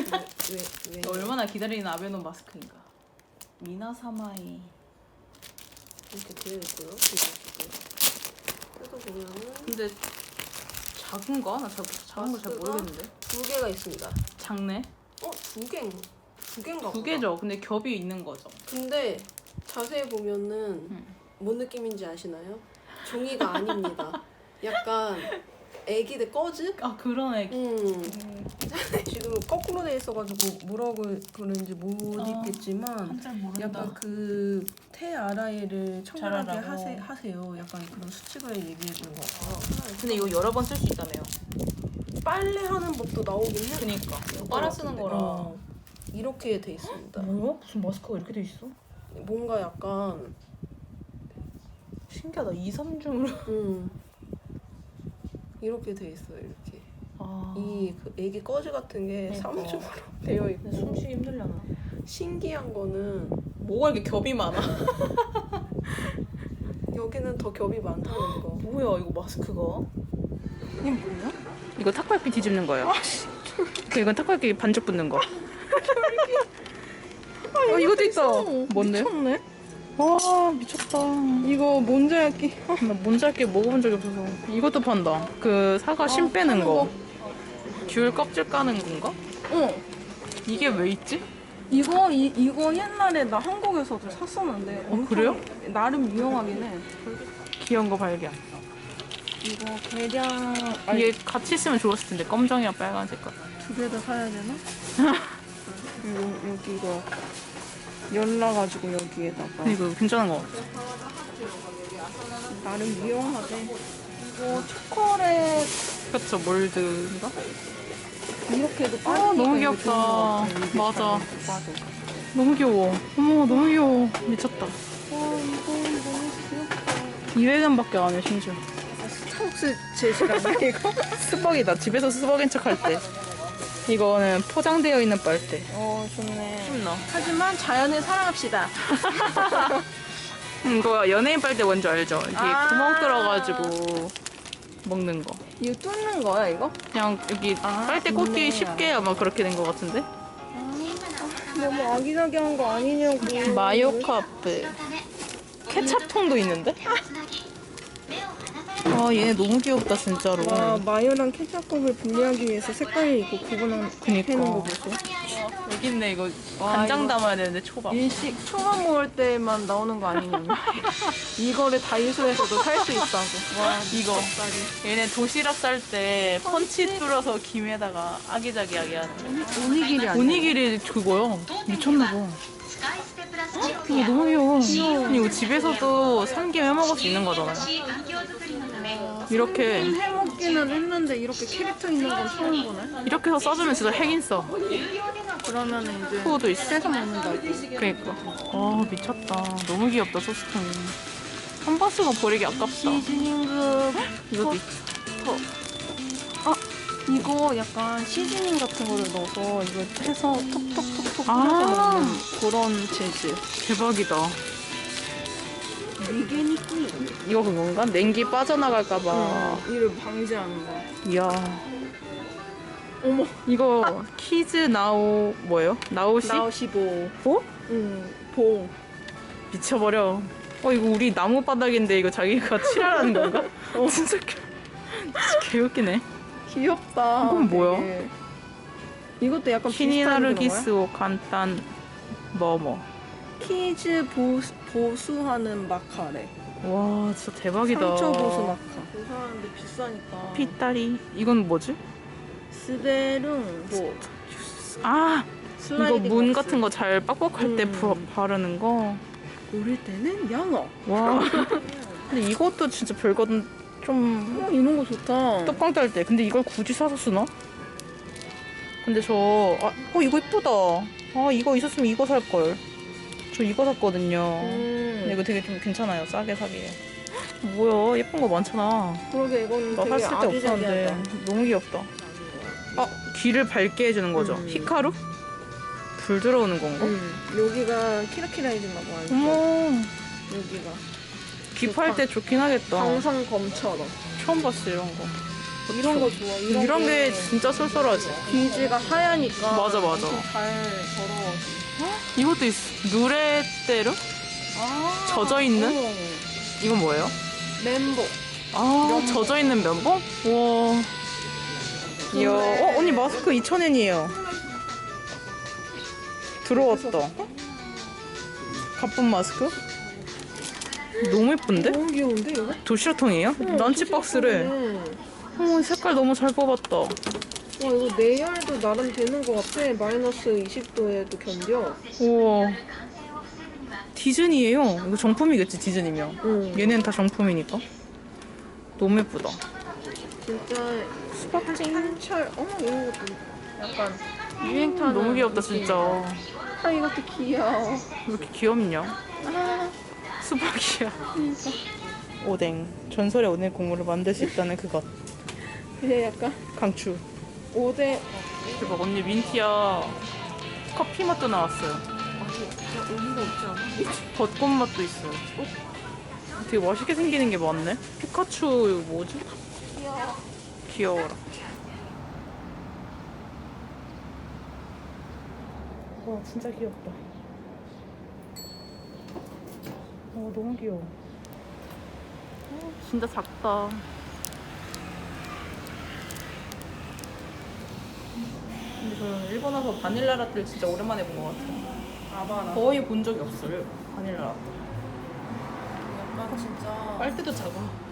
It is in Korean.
왜, 왜? 얼마나 기다리는 아베노 마스크인가. 미나사마이. 이렇게 되어 있고요. 그래서 보면은 근데 작은가? 나 잘, 작은 걸 잘 마스크가? 모르겠는데. 두 개가 있습니다. 작네. 어, 두 개. 두 개인가 두 보다. 개죠. 근데 겹이 있는 거죠. 근데 자세히 보면은 음. 뭔 느낌인지 아시나요? 종이가 아닙니다. 약간 애기들 꺼즈? 아 그러네. 음. 지금 거꾸로 돼 있어가지고 뭐라고 그러는지 못 아, 읽겠지만 한자 모른다. 약간 그테 아라이를 청결하게 잘하라고. 하세, 하세요. 약간 그런 수칙을 얘기해준 거 같아요. 근데 이거 여러 번 쓸 수 있다며요. 빨래하는 법도 나오긴 해. 그니까. 빨아 쓰는 거라. 어, 이렇게 돼 있습니다. 뭐야? 무슨 마스크가 이렇게 돼 있어? 뭔가 약간 신기하다. 2, 3중으로. 음 이렇게 돼 있어요. 이렇게 아. 이그 애기 꺼즈 같은 게 그러니까. 삼중으로 되어 근데 있고 숨쉬기 힘들려나? 신기한 거는 뭐가 이렇게 겹이 많아? 여기는 더 겹이 많다는 거. 뭐야 이거 마스크가? 이게 뭐냐? 이거 타코야끼 뒤집는 거예요. 그 이건 타코야끼 반죽 붙는 거. 아, 이것도 있다. 뭔데? 미쳤네. 와 미쳤다. 이거 몬자야끼. 나 뭔지알게 먹어본 적이 없어서. 이것도 판다. 그 사과 심 빼는 거. 귤 껍질 까는 건가? 어. 이게 왜 있지? 이거 이 이거 옛날에 나 한국에서도 샀었는데 어, 그래요? 나름 유용하긴 해. 귀여운 거 발견. 이거 계량 이게 같이 있으면 좋았을 텐데 검정이랑 빨간색 거. 두 개 다 사야 되나? 요, 여기 이거 열라가지고 여기에다가 이거 괜찮은 거 같아. 나름 유용하대. 이거 초콜릿 그쵸 몰드인가? 이렇게도 아, 빠지니까 너무 이거 귀엽다. 같아. 이게 맞아. 잘 빠져. 너무 귀여워. 어머 너무 귀여워. 미쳤다. 와 이거 너무 귀엽다. 200원밖에 안 해 심지어. 스타벅스 제시라나 이거? 스벅이다. 집에서 스벅인 척 할 때. 이거는 포장되어 있는 빨대. 어 좋네. 나. 하지만 자연을 사랑합시다. 음, 이거 연예인 빨대 뭔지 알죠? 이게 아. 구멍 뚫어가지고 먹는 거. 이거 뚫는 거야 이거? 그냥 여기 아, 빨대 꽂기 좋네. 쉽게 아마 그렇게 된 것 같은데? 너무 아기자기한 거 아니냐고. 마요카프. 케찹통도 있는데? 아 얘네 너무 귀엽다 진짜로. 와 마요랑 케첩컵을 분리하기 위해서 색깔이 있고 구분한 그니까. 거 보세요. 여기 있네 이거 와, 간장 이거- 담아야 되는데 초밥. 일식 초밥 먹을 때만 나오는 거 아니냐면 이거를 다이소에서도 살 수 있다고. 와 이거 얘네 도시락 쌀 때 펀치 뚫어서 김에다가 아기자기하게 하는 거. 오니기리 아니야? 오니기리 그거요? 미쳤나 봐. 이거 너무 귀여워. 이거 집에서도 삼김 해 먹을 수 있는 거잖아요. 이렇게 해먹기는 했는데 이렇게 캐릭터 있는 건 처음 보네. 이렇게 해서 써주면 진짜 핵인 써. 그러면은 이제 후도 있어. 떼서 먹는다. 그니까. 아 미쳤다. 너무 귀엽다 소스통이. 한 바스가 버리기 아깝다. 시즈닝급 이것도 있 아 이거 약간 시즈닝 같은 거를 넣어서 이거 해서 톡톡톡톡 아. 뿌려서 먹는 그런 재질. 대박이다. 미개니꾸이. 이거 그건가? 냉기 빠져나갈까봐. 어, 이를 방지하는 거. 이야. 어머. 이거 키즈 나우 뭐예요? 나우시? 나우시보. 어? 응. 봉. 미쳐버려. 어 이거 우리 나무 바닥인데 이거 자기가 칠하라는 건가? 어 진짜 개, 진짜 개웃기네. 귀엽다. 이건 뭐야? 되게. 이것도 약간 키니나르 비슷한 기스오 간단 뭐뭐. 키즈 보수, 보수 하는 마카래. 와 진짜 대박이다. 상처 보수 마카. 보수하는데 비싸니까. 피따리. 이건 뭐지? 스베룽 뭐 아 이거 문. 같은 거 잘 빡빡할 때 음. 부- 바르는 거. 고를 때는 양어. 와. 근데 이것도 진짜 별거는 좀 어, 이런 거 좋다. 뚜껑 딸 때. 근데 이걸 굳이 사서 쓰나? 근데 저, 아, 어, 이거 이쁘다. 아, 이거 있었으면 이거 살걸. 저 이거 샀거든요. 근데 음. 이거 되게 좀 괜찮아요. 싸게 사기에. 뭐야, 예쁜 거 많잖아. 그러게 이건 나 되게 샀을 때 없었는데. 아기자기하다. 너무 귀엽다. 아, 귀를 밝게 해주는 거죠. 음. 히카루? 불 들어오는 건가? 음. 여기가 키라키라해지나 봐. 어머, 여기가 귀팔 때 좋긴 하겠다. 방송검처럼. 처음 봤어, 이런 거. 이런 거 좋아. 이런, 이런 게 진짜 쏠쏠하지. 비지가 하얘니까 맞아, 맞아. 잘 더러워. 이것도 있어. 누레떼르? 아, 젖어 있는? 어. 이건 뭐예요? 멘복. 아, 면봉. 젖어 있는 면봉? 와. 이야. 어, 언니 마스크 2,000엔이에요. 들어왔다. 가쁜 마스크? 너무 예쁜데? 너무 귀여운데 이거? 도시락통이에요? 런치박스를. 어, 색깔 너무 잘 뽑았다. 와 이거 내열도 나름 되는 것 같아. 마이너스 20도에도 견뎌. 우와. 디즈니예요. 이거 정품이겠지, 디즈니면. 응. 얘네는 다 정품이니까. 너무 예쁘다. 진짜 스파클링 철. 어머 이런 것도 약간 유행 타는. 너무 귀엽다, 느낌. 진짜. 아 이것도 귀여워. 왜 이렇게 귀엽냐? 아 수박이야. 그러니까. 오뎅. 전설의 오뎅 국물을 만들 수 있다는 그것. 이제 약간 강추. 오뎅. 대박, 언니 민티야. 커피 맛도 나왔어요. 아니 진짜 의미가 없지 않아? 벚꽃 맛도 있어요. 어? 되게 맛있게 생기는 게 많네. 피카츄 뭐지? 귀여워. 귀여워라. 와 진짜 귀엽다. 와 너무 귀여워. 어, 진짜 작다. 저는 일본 와서 바닐라 라떼를 진짜 오랜만에 본 것 같아요. 아바나. 거의 본 적이 없어요. 바닐라 라떼. 약간 진짜 빨대도 작아.